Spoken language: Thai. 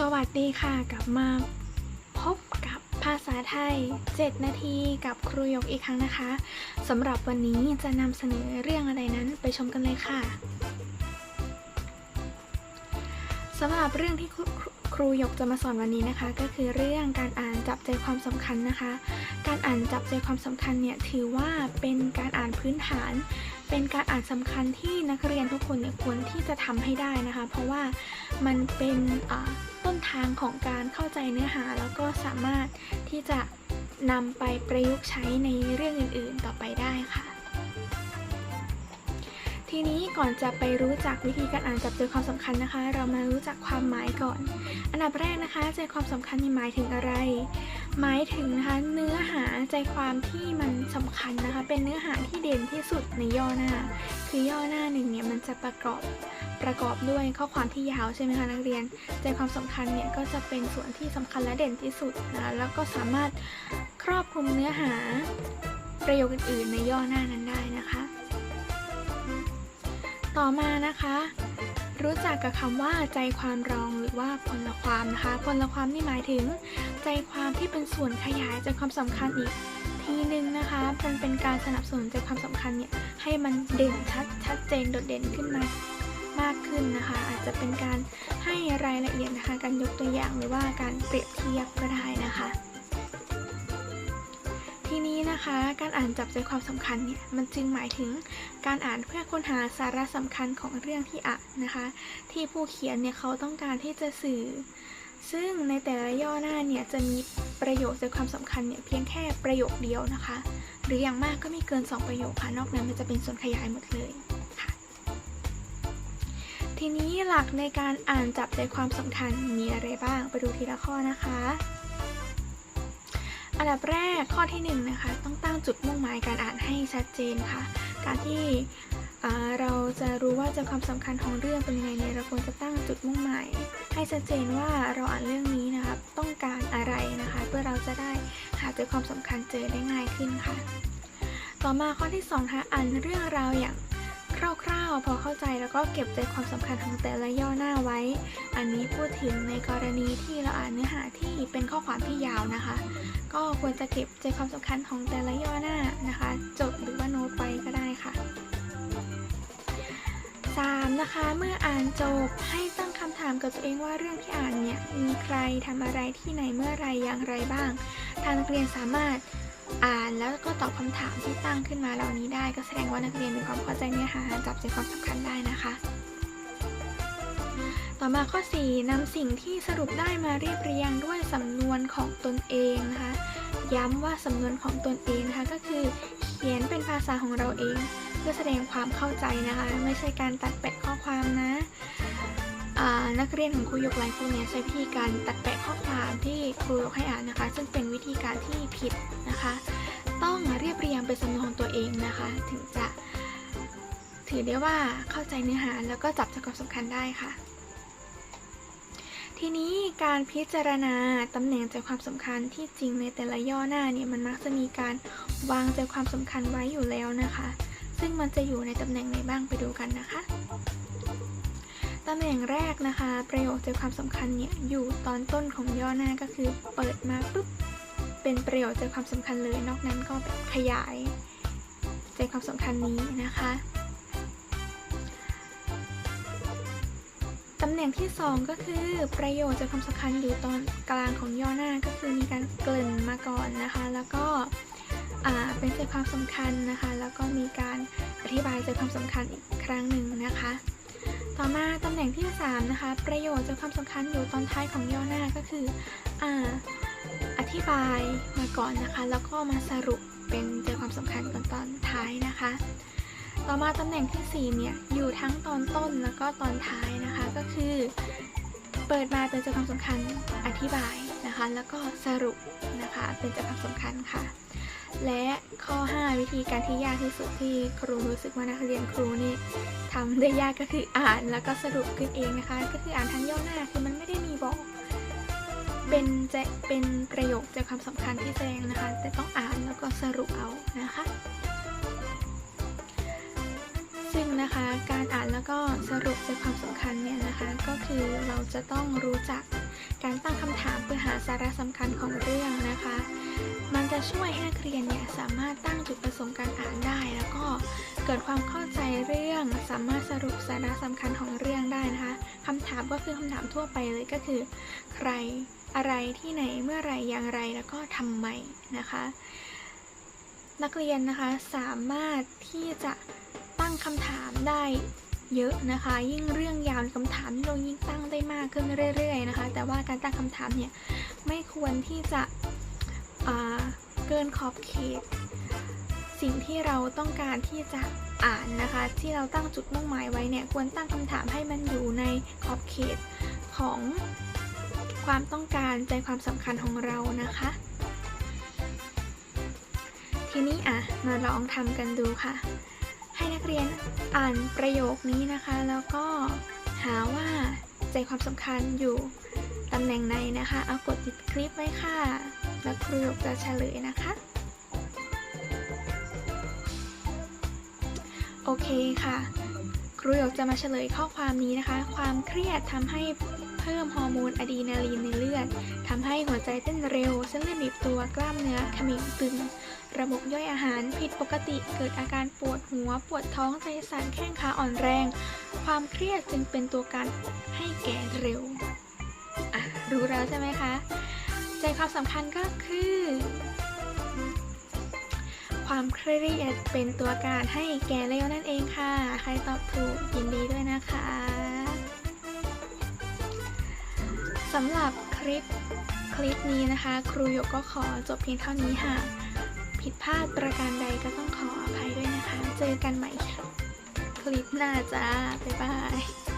สวัสดีค่ะ กลับมาพบกับภาษาไทย 7 นาทีกับครูหยกอีกครั้งนะคะสำหรับวันนี้จะนำเสนอเรื่องอะไรนั้นไปชมกันเลยค่ะสำหรับเรื่องที่ครูหยกจะมาสอนวันนี้นะคะ ก็คือเรื่องการอ่านจับใจความสำคัญนะคะ การอ่านจับใจความสำคัญเนี่ยถือว่าเป็นการอ่านพื้นฐาน เป็นการอ่านสำคัญที่นักเรียนทุกคนเนี่ยควรที่จะทำให้ได้นะคะ เพราะว่ามันเป็นอ่า นทางของการเข้าใจเนื้อหา แล้วก็สามารถที่จะนำไปประยุกต์ใช้ในเรื่องอื่นๆต่อไปได้ค่ะ ทีนี้ก่อนจะไปรู้จักวิธีการอ่านจับใจความสำคัญนะคะ เรามารู้จักความหมายก่อน อันดับแรกนะคะใจความสำคัญมีหมายถึงอะไร หมายถึงนะคะเนื้อหาใจความที่มันสำคัญนะคะ เป็นเนื้อหาที่เด่นที่สุดในย่อหน้า คือย่อหน้าหนึ่งเนี่ยมันจะประกอบประกอบด้วยข้อความที่ยาวใช่ไหมคะนักเรียน ใจความสำคัญเนี่ยก็จะเป็นส่วนที่สำคัญและเด่นที่สุดนะคะแล้วก็สามารถครอบคลุมเนื้อหาประโยคอื่นๆในย่อหน้านั้นได้นะคะ ต่อมานะคะ รู้จักกับคำว่าใจความรองหรือว่าพลความนะคะ พลความนี่หมายถึง ใจความที่เป็นส่วนขยายใจความสำคัญอีกทีหนึ่งนะคะมันเป็นการสนับสนุนใจความสำคัญเนี่ยให้มันเด่นชัดชัดเจนโดดเด่นขึ้นมามากขึ้นนะคะ อาจจะเป็นการให้รายละเอียดนะคะ การยกตัวอย่างหรือว่าการเปรียบเทียบก็ได้นะคะ ทีนี้นะคะ การอ่านจับใจความสำคัญเนี่ยมันจึงหมายถึงการอ่านเพื่อค้นหาสาระสำคัญของเรื่องที่อ่านนะคะ ที่ผู้เขียนเนี่ยเขาต้องการที่จะสื่อ ซึ่งในแต่ละย่อหน้าเนี่ยจะมีประโยคใจความสำคัญเนี่ยเพียงแค่ประโยคเดียวนะคะ หรืออย่างมากก็ไม่เกิน 2 ประโยคค่ะนอกนั้นมันจะเป็นส่วนขยายหมดเลยค่ะทีนี้หลักในการอ่านจับใจความสำคัญมีอะไรบ้างไปดูทีละข้อนะคะ อันดับแรกข้อที่1นงนะคะต้องตั้งจุดมุ่งหมายการอ่านให้ชัดเจนค่ะ การที่เราจะรู้ว่าใจความสำคัญของเรื่องเป็นยังไงเนี่ยเราควรจะตั้งจุดมุ่งหมายให้ชัดเจนว่าเราอ่านเรื่องนี้นะคะต้องการอะไรนะคะ เพื่อเราจะได้หาใจความสำคัญเจอได้ง่ายขึ้นค่ะ ต่อมาข้อที่2ค่ะอ่านเรื่องราวอย่าง คร่าวๆ พอเข้าใจแล้วก็เก็บใจความสำคัญของแต่ละย่อหน้าไว้ อันนี้พูดถึงในกรณีที่เราอ่านเนื้อหาที่เป็นข้อความที่ยาวนะคะ ก็ควรจะเก็บใจความสำคัญของแต่ละย่อหน้านะคะ จดหรือว่าโน้ตไว้ก็ได้ค่ะ 3. นะคะเมื่ออ่านจบให้ตั้งคำถามกับตัวเองว่าเรื่องที่อ่านเนี่ยมีใครทำอะไรที่ไหนเมื่อไรอย่างไรบ้าง ทางนักเรียนสามารถ อ่านแล้วก็ตอบคำถามที่ตั้งขึ้นมาเหล่านี้ได้ ก็แสดงว่านักเรียนมีความเข้าใจเนื้อหาจับใจความสำคัญได้นะคะ ต่อมาข้อ 4นำสิ่งที่สรุปได้มาเรียบเรียงด้วยสำนวนของตนเองนะคะ ย้ำว่าสำนวนของตนเองนะคะก็คือเขียนเป็นภาษาของเราเอง เพื่อแสดงความเข้าใจนะคะ ไม่ใช่การตัดแปะข้อความนะ นักเรียนของครูยกหลายคนเนี่ยใช้วิธีการตัดแปะข้อความที่ครูยกให้อ่านนะคะ ซึ่งเป็นวิธีการที่ผิดนะคะ ต้องเรียบเรียงเป็นสำนวนของตัวเองนะคะ ถึงจะถือได้ว่าเข้าใจเนื้อหาแล้วก็จับใจความสำคัญได้ค่ะ ทีนี้การพิจารณาตำแหน่งใจความสำคัญที่จริงในแต่ละย่อหน้าเนี่ยมันมักจะมีการวางใจความสำคัญไว้อยู่แล้วนะคะ ซึ่งมันจะอยู่ในตำแหน่งไหนบ้างไปดูกันนะคะ ตำแหน่งแรกนะคะ ประโยคใจความสำคัญเนี่ยอยู่ตอนต้นของย่อหน้าก็คือเปิดมาปุ๊บเป็นประโยคใจความสำคัญเลย นอกนั้นก็แบบขยายใจความสำคัญนี้นะคะตำแหน่งที่ 2 ก็คือประโยชน์จากความสำคัญอยู่ตอนกลางของย่อหน้าก็คือมีการเกริ่นมาก่อนนะคะ แล้วก็อ่าเป็นใจความสำคัญนะคะ แล้วก็มีการอธิบายใจความสำคัญอีกครั้งหนึ่งนะคะ ต่อมาตำแหน่งที่ 3 นะคะ ประโยชน์จากความสำคัญอยู่ตอนท้ายของย่อหน้าก็คืออ่าอธิบายมาก่อนนะคะ แล้วก็มาสรุปเป็นใจความสำคัญตอนตอนท้ายนะคะ ต่อมาตำแหน่งที่ 4 เนี่ยอยู่ทั้งตอนต้นแล้วก็ตอนท้ายนะคะก็คือ เปิดมาเป็นใจความสำคัญอธิบาย นะคะ แล้วก็สรุปนะคะเป็นจความสำคัญค่ะ และข้อ 5 วิธีการที่ยากที่สุดที่ครูรู้สึกว่านักเรียนครูนี่ทำได้ยากก็คืออ่านแล้วก็สรุปขึ้นเองนะคะ ก็คืออ่านทั้งย่อหน้าคือมันไม่ได้มีบอกเป็นจะเป็นประโยคใจความสำคัญที่แสดงนะคะ แต่ต้องอ่านแล้วก็สรุปเอานะคะ ซึ่งนะคะการอ่านแล้วก็สรุปใจความสำคัญเนี่ยนะคะ ก็คือเราจะต้องรู้จัก การตั้งคำถามเพื่อหาสาระสำคัญของเรื่องนะคะ มันจะช่วยให้นักเรียนเนี่ยสามารถตั้งจุดประสงค์การอ่านได้ แล้วก็เกิดความเข้าใจเรื่องสามารถสรุปสาระสำคัญของเรื่องได้นะคะคำถามก็คือคำถามทั่วไปเลยก็คือ ใครอะไรที่ไหนเมื่อไหรอย่างไรแล้วก็ทำไมนะคะ นักเรียนนะคะสามารถที่จะตั้งคำถามได้ เยอะนะคะ ยิ่งเรื่องยาวคำถามที่เรายิ่งตั้งได้มากขึ้นเรื่อยๆนะคะ แต่ว่าการตั้งคำถามเนี่ยไม่ควรที่จะเกินขอบเขต สิ่งที่เราต้องการที่จะอ่านนะคะ ที่เราตั้งจุดมุ่งหมายไว้เนี่ยควรตั้งคำถามให้มันอยู่ในขอบเขตของความต้องการใจความสำคัญของเรานะคะ ทีนี้อะมาลองทำกันดูค่ะ ให้นักเรียนอ่านประโยคนี้นะคะ แล้วก็หาว่าใจความสำคัญอยู่ตำแหน่งไหนนะคะ เอากดติดคลิปไว้ค่ะ แล้วครูหยกจะเฉลยนะคะ โอเคค่ะ ครูหยกจะมาเฉลยข้อความนี้นะคะ ความเครียดทำให้เพิ่มฮอร์โมนอะดรีนาลีนในเลือดทำให้หัวใจเต้นเร็วเส้นเลือดบีบตัวกล้ามเนื้อขมิงตึง ระบบย่อยอาหารผิดปกติเกิดอาการปวดหัว ปวดท้องใจสั่นแข้งขาอ่อนแรง ความเครียดจึงเป็นตัวการให้แก่เร็วอะรู้แล้วใช่ไหมคะ ใจความสำคัญก็คือ ความเครียดเป็นตัวการให้แก่เร็วนั่นเองค่ะ ใครตอบถูกยินดีด้วยนะคะสำหรับคลิปคลิปนี้นะคะ ครูหยกก็ขอจบเพียงเท่านี้ค่ะ ผิดพลาดประการใดก็ต้องขออภัยด้วยนะคะ เจอกันใหม่คลิปหน้าจ้า บ๊ายบาย